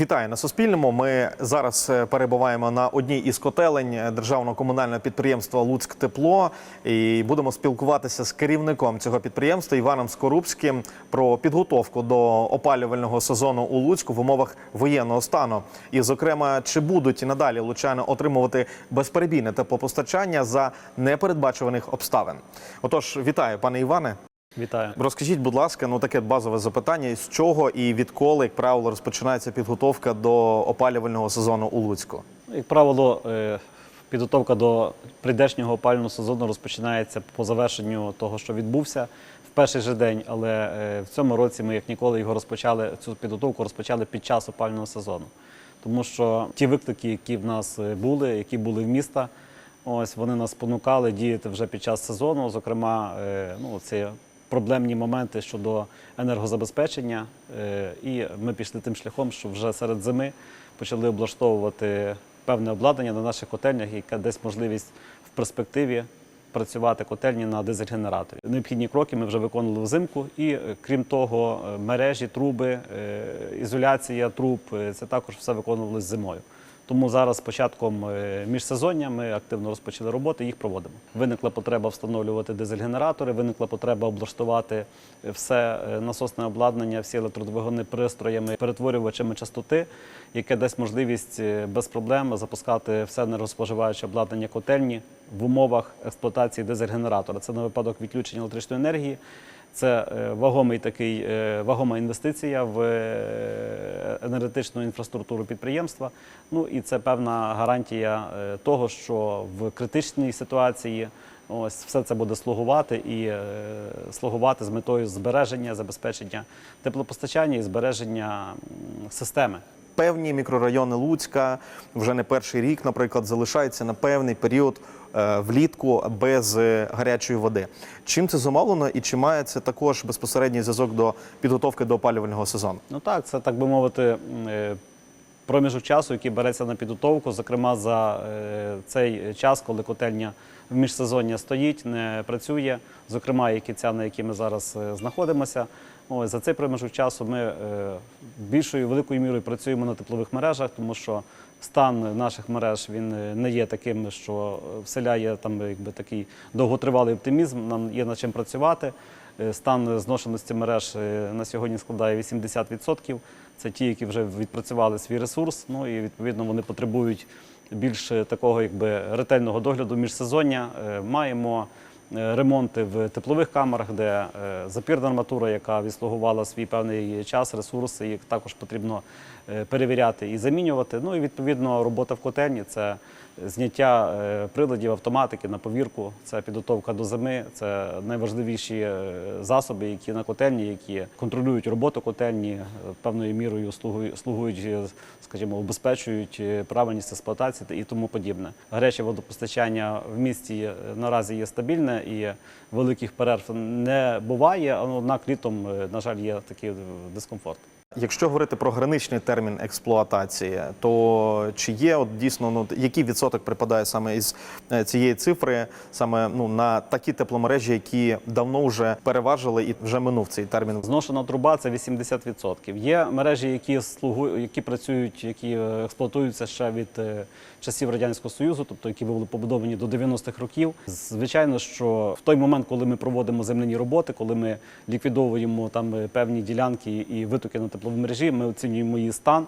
Вітаю на Суспільному. Ми зараз е, перебуваємо на одній із котелень е, державного комунального підприємства Луцьк Тепло і будемо спілкуватися з керівником цього підприємства Іваном Скорубським про підготовку до опалювального сезону у Луцьку в умовах воєнного стану. І, зокрема, чи будуть надалі лучани отримувати безперебійне теплопостачання за непередбачуваних обставин? Отож, вітаю, пане Іване. Вітаю. Розкажіть, будь ласка, ну таке базове запитання: з чого і відколи, як правило, розпочинається підготовка до опалювального сезону у Луцьку? Як правило, е, підготовка до прийдешнього опалювального сезону розпочинається по завершенню того, що відбувся в перший же день. Але е, в цьому році ми, як ніколи, його розпочали цю підготовку розпочали під час опалювального сезону. Тому що ті виклики, які в нас е, були, які були в міста, ось вони нас спонукали діяти вже під час сезону. Зокрема, ну це проблемні моменти щодо енергозабезпечення. Е, І ми пішли тим шляхом, що вже серед зими почали облаштовувати певне обладнання на наших котельнях, яке дасть можливість в перспективі працювати котельні на дизель-генераторі. Необхідні кроки ми вже виконували взимку, і е, крім того, е, мережі, труби, ізоляція труб це також все виконувалось зимою. Тому зараз з початком е, міжсезоння ми активно розпочали роботи, їх проводимо. Виникла потреба встановлювати дизель-генератори, виникла потреба облаштувати все е, насосне обладнання, всі електродвигуни пристроями, перетворювачами частоти, яке дасть можливість е, без проблем запускати все енергоспоживаюче обладнання котельні в умовах експлуатації дизель-генератора. Це на випадок відключення електричної енергії. Це е, вагомий такий е, вагома інвестиція в е, енергетичну інфраструктуру підприємства. Ну і це певна гарантія того, що в критичній ситуації ось все це буде слугувати і слугувати з метою збереження, забезпечення теплопостачання і збереження системи. Певні мікрорайони Луцька вже не перший рік, наприклад, залишаються на певний період е, влітку без е, гарячої води. Чим це зумовлено і чи має це також безпосередній зв'язок до підготовки до опалювального сезону? Ну так, це так би мовити, е, проміжок часу, який береться на підготовку, зокрема за цей час, коли котельня в міжсезоння стоїть, не працює, зокрема, і ця, на якій ми зараз знаходимося. Ось за цей проміжок часу ми е, більшою великою мірою працюємо на теплових мережах, тому що стан наших мереж він е, не є таким, що вселяє там якби такий довготривалий оптимізм. Нам є над чим працювати. Е, Стан зношеності мереж на сьогодні складає 80%. Це ті, які вже відпрацювали свій ресурс. Ну і відповідно вони потребують більш такого якби ретельного догляду міжсезоння. Маємо ремонти в теплових камерах, де е, запірна арматура, яка відслугувала свій певний час, ресурси, їх також потрібно е, перевіряти і замінювати. Ну і відповідно робота в котельні це зняття е, приладів автоматики на повірку, це підготовка до зими, це найважливіші е, засоби, які на котельні, які контролюють роботу котельні, е, певною мірою слугують, е, скажімо, обезпечують е, правильність експлуатації і тому подібне. Гаряче водопостачання в місті е, наразі є стабільне і великих перерв не буває, однак літом, е, на жаль, є такий е, дискомфорт. Якщо говорити про граничний термін експлуатації, то чи є от дійсно ну який відсоток припадає саме із е, цієї цифри, саме ну на такі тепломережі, які давно вже переважили і вже минув цей термін? Зношена труба це 80%. Є мережі, які слугу, які працюють, які е, експлуатуються ще від е, часів радянського союзу, тобто які були побудовані до 90-х років. Звичайно, що в той момент, коли ми проводимо земляні роботи, коли ми ліквідовуємо там певні ділянки і витоки на тепловій мережі, ми оцінюємо її стан.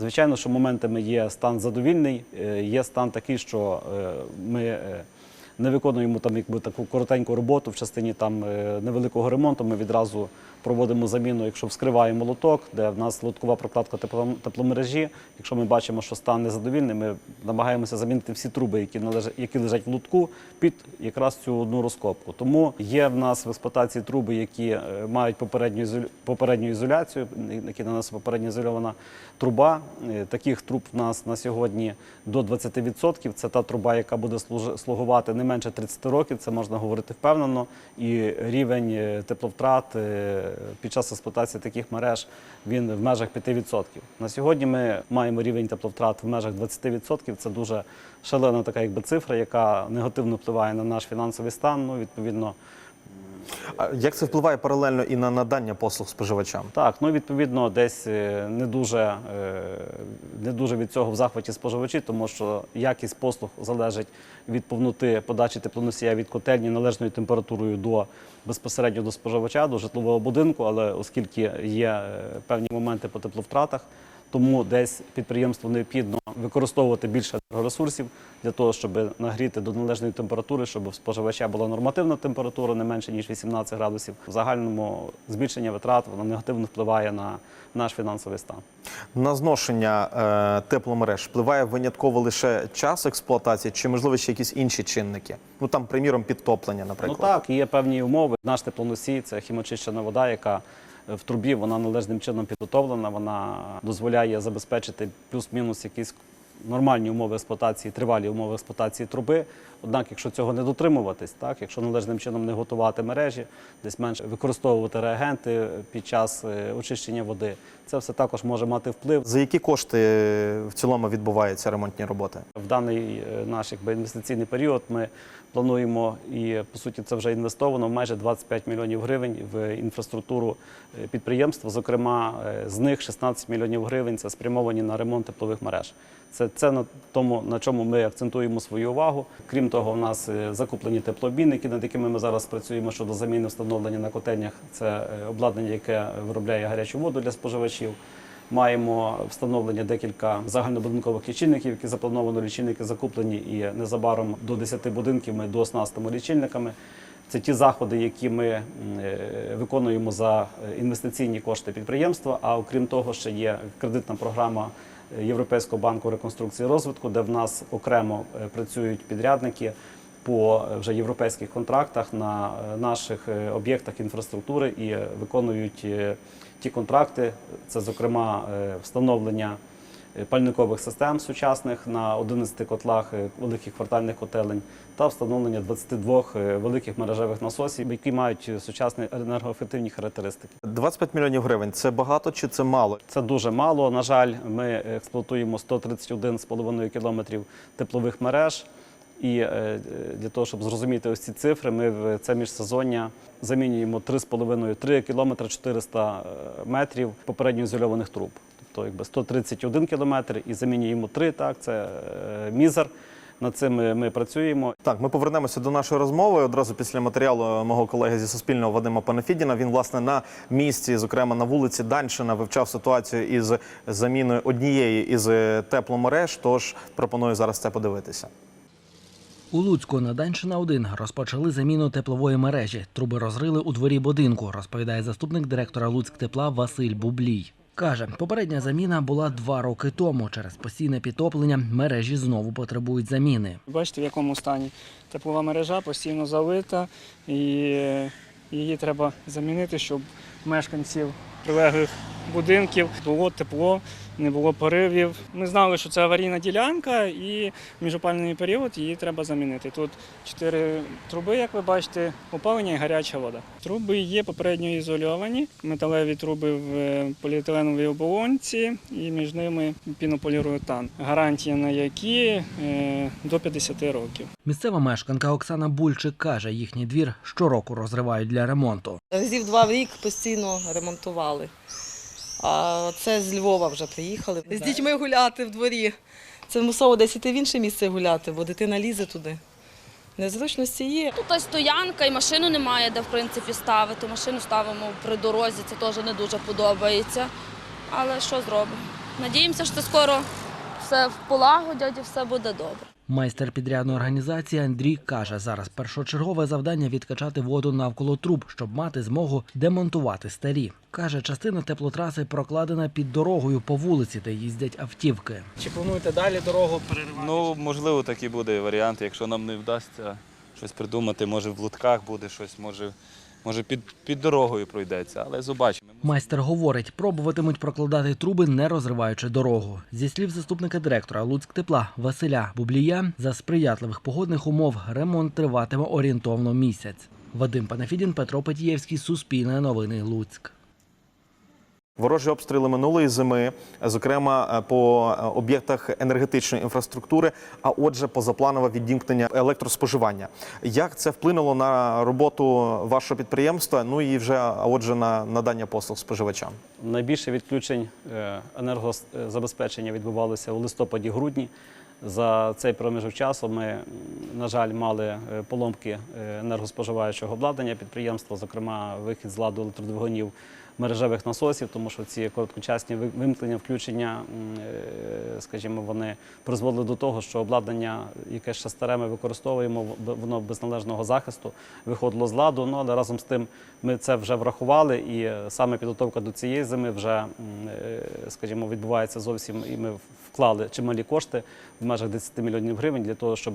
Звичайно, що моментами є стан задовільний, е, є стан такий, що е, ми е, не виконуємо там якби таку коротеньку роботу в частині там невеликого ремонту. Ми відразу проводимо заміну, якщо вскриваємо лоток, де в нас лоткова прокладка тепло- тепломережі. Якщо ми бачимо, що стан незадовільний, ми намагаємося замінити всі труби, які належать, які лежать в лотку, під якраз цю одну розкопку. Тому є в нас в експлуатації труби, які е, мають попередню попередню ізоляцію, які на нас попередньо ізольована труба. Е, Таких труб в нас на сьогодні до 20%. Це та труба, яка буде слугувати не менше 30 років. Це можна говорити впевнено. І рівень е, тепловтрат під час експлуатації таких мереж він в межах 5%. На сьогодні ми маємо рівень тепловтрат в межах 20%. Це дуже шалена така якби цифра, яка негативно впливає на наш фінансовий стан. Ну, відповідно, А як це впливає паралельно і на надання послуг споживачам? Так, ну відповідно, десь е, не дуже, е, не дуже від цього в захваті споживачі, тому що якість послуг залежить від повноти подачі теплоносія від котельні належною температурою до безпосередньо до споживача, до житлового будинку. Але оскільки є е, певні моменти по тепловтратах, тому десь підприємству необхідно використовувати більше ресурсів для того, щоб нагріти до належної температури, щоб у споживача була нормативна температура не менше ніж 18 градусів. В загальному збільшення витрат воно негативно впливає на наш фінансовий стан. На зношення е, тепломереж впливає винятково лише час експлуатації, чи можливо ще якісь інші чинники? Ну там, приміром, підтоплення, наприклад. Ну так, є певні умови. Наш теплоносій це хімочищена вода, яка в трубі вона належним чином підготовлена. Вона дозволяє забезпечити плюс-мінус якісь нормальні умови експлуатації, тривалі умови експлуатації труби. Однак, якщо цього не дотримуватись, так якщо належним чином не готувати мережі, десь менше використовувати реагенти під час е, очищення води, це все також може мати вплив. За які кошти в цілому відбуваються ремонтні роботи? В даний е, наш якби, інвестиційний період ми плануємо, і по суті це вже інвестовано майже 25 мільйонів гривень в інфраструктуру е, підприємства. Зокрема, з них 16 мільйонів гривень це спрямовані на ремонт теплових мереж. Це, це на тому, на чому ми акцентуємо свою увагу. Крім того, у нас е, закуплені теплообмінники, над якими ми зараз працюємо щодо заміни встановлення на котельнях. Це е, обладнання, яке виробляє гарячу воду для споживачів. Маємо встановлення декілька загальнобудинкових лічильників, які заплановано лічильники закуплені, і незабаром до 10 будинків ми дооснастимо лічильниками. Це ті заходи, які ми е, виконуємо за е, інвестиційні кошти підприємства. А окрім того, ще є кредитна програма е, Європейського банку реконструкції і розвитку, де в нас окремо працюють підрядники по вже європейських контрактах на наших об'єктах інфраструктури і виконують ті контракти. Це, зокрема, е, встановлення е, пальникових систем сучасних на 11 котлах е, великих квартальних котелень та встановлення 22 е, великих мережевих насосів, які мають сучасні енергоефективні характеристики. 25 мільйонів гривень це багато чи це мало? Це дуже мало. На жаль, ми експлуатуємо 131,5 кілометрів теплових мереж. І е, для того, щоб зрозуміти ось ці цифри, ми в це міжсезоння замінюємо 3,5-3 кілометри 400 метрів попередньо ізольованих труб. Тобто якби 131 кілометр і замінюємо 3, так, це е, мізер. Над цим ми працюємо. Так, ми повернемося до нашої розмови одразу після матеріалу мого колеги зі Суспільного Вадима Панафідіна. Він власне на місці, зокрема на вулиці Даншина, вивчав ситуацію із заміною однієї із тепломереж. Тож пропоную зараз це подивитися. У Луцьку на Данщина 1 розпочали заміну теплової мережі. Труби розрили у дворі будинку, розповідає заступник директора Луцьктепла Василь Бублій. Каже, попередня заміна була два роки тому. Через постійне підтоплення мережі знову потребують заміни. Бачите, в якому стані теплова мережа постійно залита, і її треба замінити, щоб мешканців прилеглих будинків було тепло, не було поривів. Ми знали, що це аварійна ділянка, і в міжопальний період її треба замінити. Тут чотири труби, як ви бачите, опалення і гаряча вода. Труби є попередньо ізольовані, металеві труби в е, поліетиленовій оболонці, і між ними пінополіуретан, гарантія на які е, до 50 років. Місцева мешканка Оксана Бульчик каже, їхній двір щороку розривають для ремонту. Разів два в рік постійно ремонтували. А це з Львова вже приїхали. З дітьми гуляти в дворі. Це мусово десь іти в інше місце гуляти, бо дитина лізе туди. Незручності є. Тут ось стоянка і машину немає, де в принципі ставити. Машину ставимо при дорозі, це теж не дуже подобається. Але що зробимо? Надіємося, що скоро все полагодять і все буде добре. Майстер підрядної організації Андрій каже, зараз першочергове завдання відкачати воду навколо труб, щоб мати змогу демонтувати старі. Каже, частина теплотраси прокладена під дорогою по вулиці, де їздять автівки. Чи плануєте далі дорогу переривати? Ну, можливо, такий буде варіант, якщо нам не вдасться щось придумати, може в лутках буде щось, може, може під, під дорогою пройдеться, але побачимо. Майстер говорить, пробуватимуть прокладати труби, не розриваючи дорогу. Зі слів заступника директора Луцьктепла Василя Бублія, за сприятливих погодних умов ремонт триватиме орієнтовно місяць. Вадим Панафідін, Петро Петієвський, Суспільне новини Луцьк. Ворожі обстріли минулої зими, зокрема е, по е, об'єктах енергетичної інфраструктури, а отже, позапланове відімкнення електроспоживання. Як це вплинуло на роботу вашого підприємства? Ну і вже а отже на надання послуг споживачам? Найбільше відключень е, енергозабезпечення відбувалося у листопаді-грудні. За цей проміжок часу ми, на жаль, мали поломки енергоспоживаючого обладнання підприємства, зокрема вихід з ладу електродвигунів мережевих насосів, тому що ці короткочасні вимкнення, включення, е, скажімо, вони призводили до того, що обладнання, яке ще старе ми використовуємо, в- воно без належного захисту виходило з ладу. Ну але разом з тим ми це вже врахували, і саме підготовка до цієї зими вже, е, скажімо, відбувається зовсім, і ми вклали чималі кошти в межах 10 мільйонів гривень для того, щоб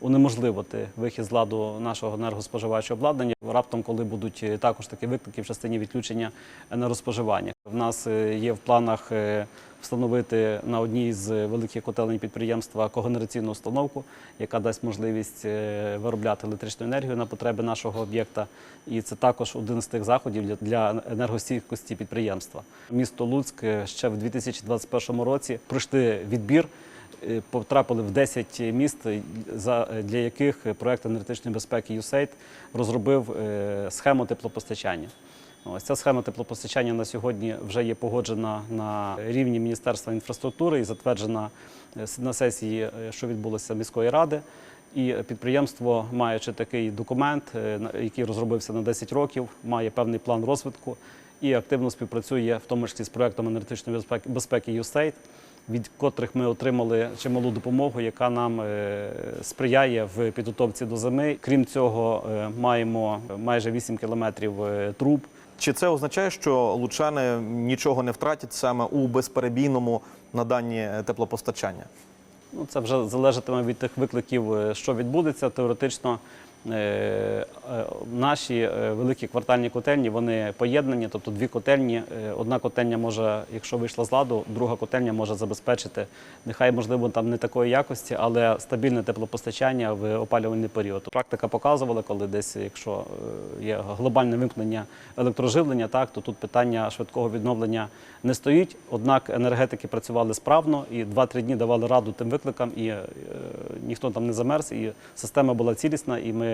унеможливити вихід з ладу нашого енергоспоживаючого обладнання. Раптом, коли будуть е, також такі виклики в частині відключення енергоспоживання. В нас е, є в планах е, встановити на одній з великих котелень підприємства когенераційну установку, яка дасть можливість е, виробляти електричну енергію на потреби нашого об'єкта. І це також один з тих заходів для- енергостійкості підприємства. Місто Луцьк е, ще в 2021 році пройшли відбір. е, Потрапили в 10 міст, для яких проект енергетичної безпеки USAID розробив схему теплопостачання. Ось ця схема теплопостачання на сьогодні вже є погоджена на рівні Міністерства інфраструктури і затверджена е, на сесії, е, що відбулося міської ради. І підприємство, маючи такий документ, е, який розробився на 10 років, має певний план розвитку і активно співпрацює, в тому числі з проектом енергетичної безпеки, USAID, від котрих ми отримали чималу допомогу, яка нам сприяє в підготовці до зими. Крім цього, маємо майже 8 кілометрів труб. Чи це означає, що лучани нічого не втратять саме у безперебійному наданні теплопостачання? Ну, це вже залежатиме від тих викликів, е, що відбудеться. Теоретично е, е, наші е, великі квартальні котельні вони поєднані, тобто дві котельні. Е, Одна котельня може, якщо вийшла з ладу, друга котельня може забезпечити, нехай можливо там не такої якості, але стабільне теплопостачання в опалювальний період. Практика показувала, коли десь, якщо е, є глобальне вимкнення електроживлення, так то тут питання швидкого відновлення не стоїть. Однак енергетики працювали справно і 2-3 дні давали раду тим викликам, і е, ніхто там не замерз, і система була цілісна, і ми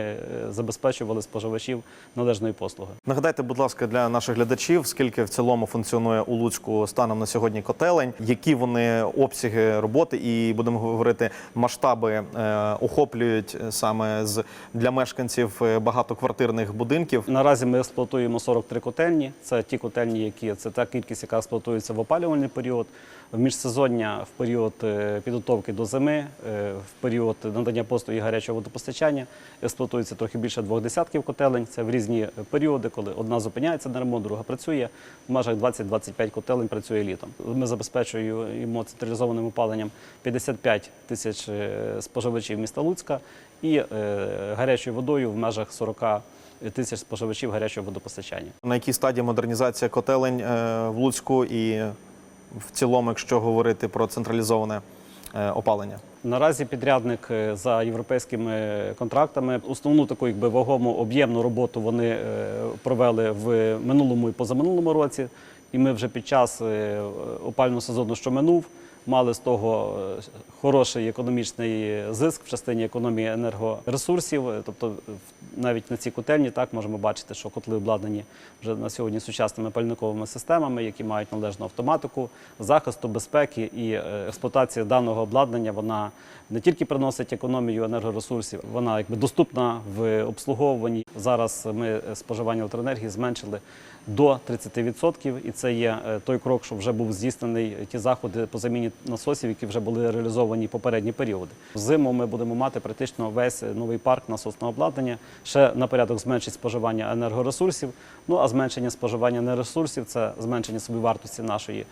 забезпечували споживачів належної послуги. Нагадайте, будь ласка, для наших глядачів, скільки в цілому функціонує у Луцьку станом на сьогодні котелень, які вони обсяги роботи, і будемо говорити, масштаби е, охоплюють саме з для мешканців е, багатоквартирних будинків. Наразі ми експлуатуємо 43 котельні. Це ті котельні, які це та кількість, яка експлуатується в опалювальний період. В міжсезоння в період е, підготовки до зими, в період надання послуги гарячого водопостачання експлуатується трохи більше двох десятків котелень. Це в різні періоди, коли одна зупиняється на ремонт, друга працює. В межах 20-25 котелень працює літом. Ми забезпечуємо централізованим опаленням 55 тисяч е, споживачів міста Луцька і е, гарячою водою в межах 40 тисяч споживачів гарячого водопостачання. На якій стадії модернізація котелень е, в Луцьку і в цілому, якщо говорити про централізоване е, опалення? Наразі підрядник е, за європейськими контрактами основну таку якби вагому об'ємну роботу вони е, провели в минулому і позаминулому році. І ми вже під час е, опального сезону, що минув, мали з того е, хороший економічний зиск в частині економії енергоресурсів. Е, Тобто, навіть на цій котельні так можемо бачити, що котли обладнані вже на сьогодні сучасними пальниковими системами, які мають належну автоматику, захисту, безпеки і е, експлуатація даного обладнання. Вона не тільки приносить економію енергоресурсів, вона якби доступна в обслуговуванні. Зараз ми е, споживання електроенергії зменшили до 30%, і це є е, той крок, що вже був здійснений е, ті заходи по заміні насосів, які вже були реалізовані попередні періоди. Взиму ми будемо мати практично весь новий парк насосного обладнання. Ще на порядок зменшить споживання енергоресурсів. Ну а зменшення споживання енергоресурсів це зменшення собівартості нашої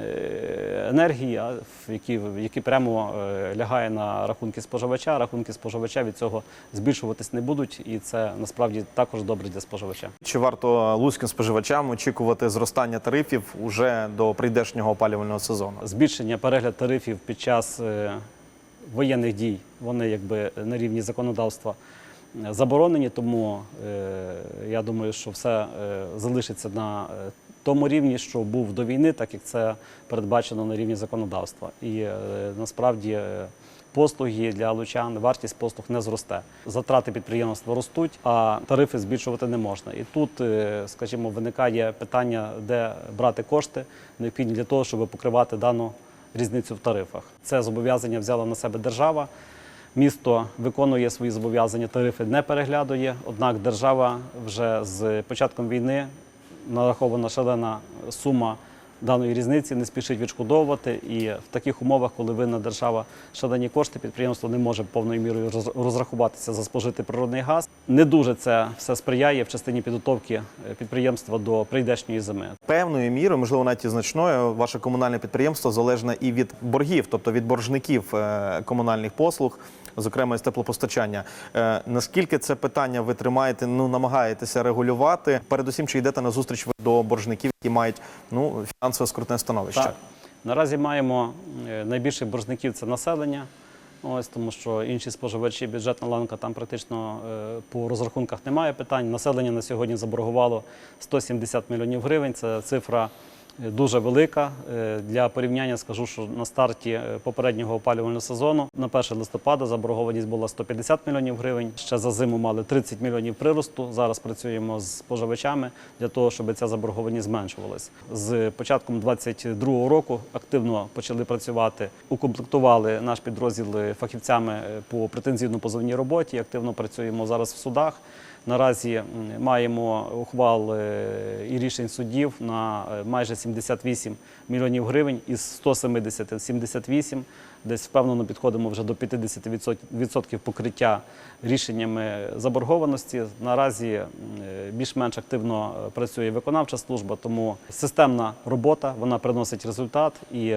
е, енергії, які, які прямо е, лягає на рахунки споживача. Рахунки споживача від цього збільшуватись не будуть, і це насправді також добре для споживача. Чи варто луцьким споживачам очікувати зростання тарифів уже до прийдешнього опалювального сезону? Збільшення перегляд тарифів під час е, воєнних дій вони якби на рівні законодавства заборонені, тому е, я думаю, що все е, залишиться на тому рівні, що був до війни, так як це передбачено на рівні законодавства. І е, насправді е, послуги для лучан, вартість послуг не зросте. Затрати підприємства ростуть, а тарифи збільшувати не можна. І тут, е, скажімо, виникає питання, де брати кошти необхідні для того, щоб покривати дану різницю в тарифах. Це зобов'язання взяла на себе держава. Місто виконує свої зобов'язання, тарифи не переглядує. Однак держава вже з початком війни нарахована шалена сума даної різниці, не спішить відшкодовувати. І в таких умовах, коли винна держава шалені кошти, підприємство не може повною мірою розрахуватися за спожитий природний газ. Не дуже це все сприяє в частині підготовки е, підприємства до прийдешньої зими. Певною мірою, можливо, навіть і значною, ваше комунальне підприємство залежне і від боргів, тобто від боржників е, комунальних послуг, зокрема із теплопостачання. Е, Наскільки це питання ви тримаєте, ну намагаєтеся регулювати? Передусім, чи йдете на зустріч до боржників, які мають ну фінансово скрутне становище? Так. Наразі маємо е, найбільших боржників це населення. Ось тому, що інші споживачі, бюджетна ланка там практично е, по розрахунках немає питань. Населення на сьогодні заборгувало 170 мільйонів гривень. Це цифра дуже велика. Е, Для порівняння скажу, що на старті е, попереднього опалювального сезону на 1 листопада заборгованість була 150 мільйонів гривень. Ще за зиму мали 30 мільйонів приросту. Зараз працюємо з споживачами для того, щоб ця заборгованість зменшувалась. З початком 2022 року активно почали працювати, укомплектували наш підрозділ е, фахівцями по претензійно-позовній роботі. Активно працюємо зараз в судах. Наразі маємо ухвал е, і рішень суддів на е, майже 78 мільйонів гривень із 170 – 78. Десь впевнено підходимо вже до 50% покриття рішеннями заборгованості. Наразі е, більш-менш активно працює виконавча служба, тому системна робота вона приносить результат. І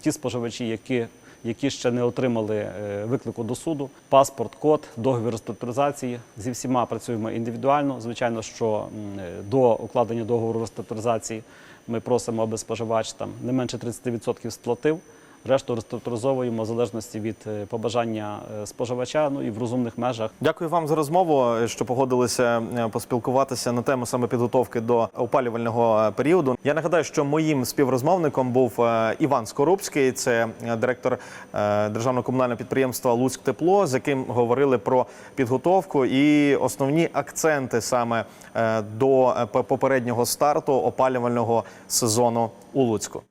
ті споживачі, які які ще не отримали е, виклику до суду, паспорт, код, договір реструктуризації. Зі всіма працюємо індивідуально. Звичайно, що е, до укладення договору реструктуризації ми просимо, аби споживач там не менше 30% сплатив. Решту реструктуризовуємо в залежності від е, побажання е, споживача, ну і в розумних межах. Дякую вам за розмову, що погодилися е, поспілкуватися на тему саме підготовки до опалювального е, періоду. Я нагадаю, що моїм співрозмовником був е, Іван Скорубський, це е, директор е, державного комунального підприємства Луцьк Тепло, з яким говорили про підготовку і основні акценти саме е, до е, попереднього старту опалювального сезону у Луцьку.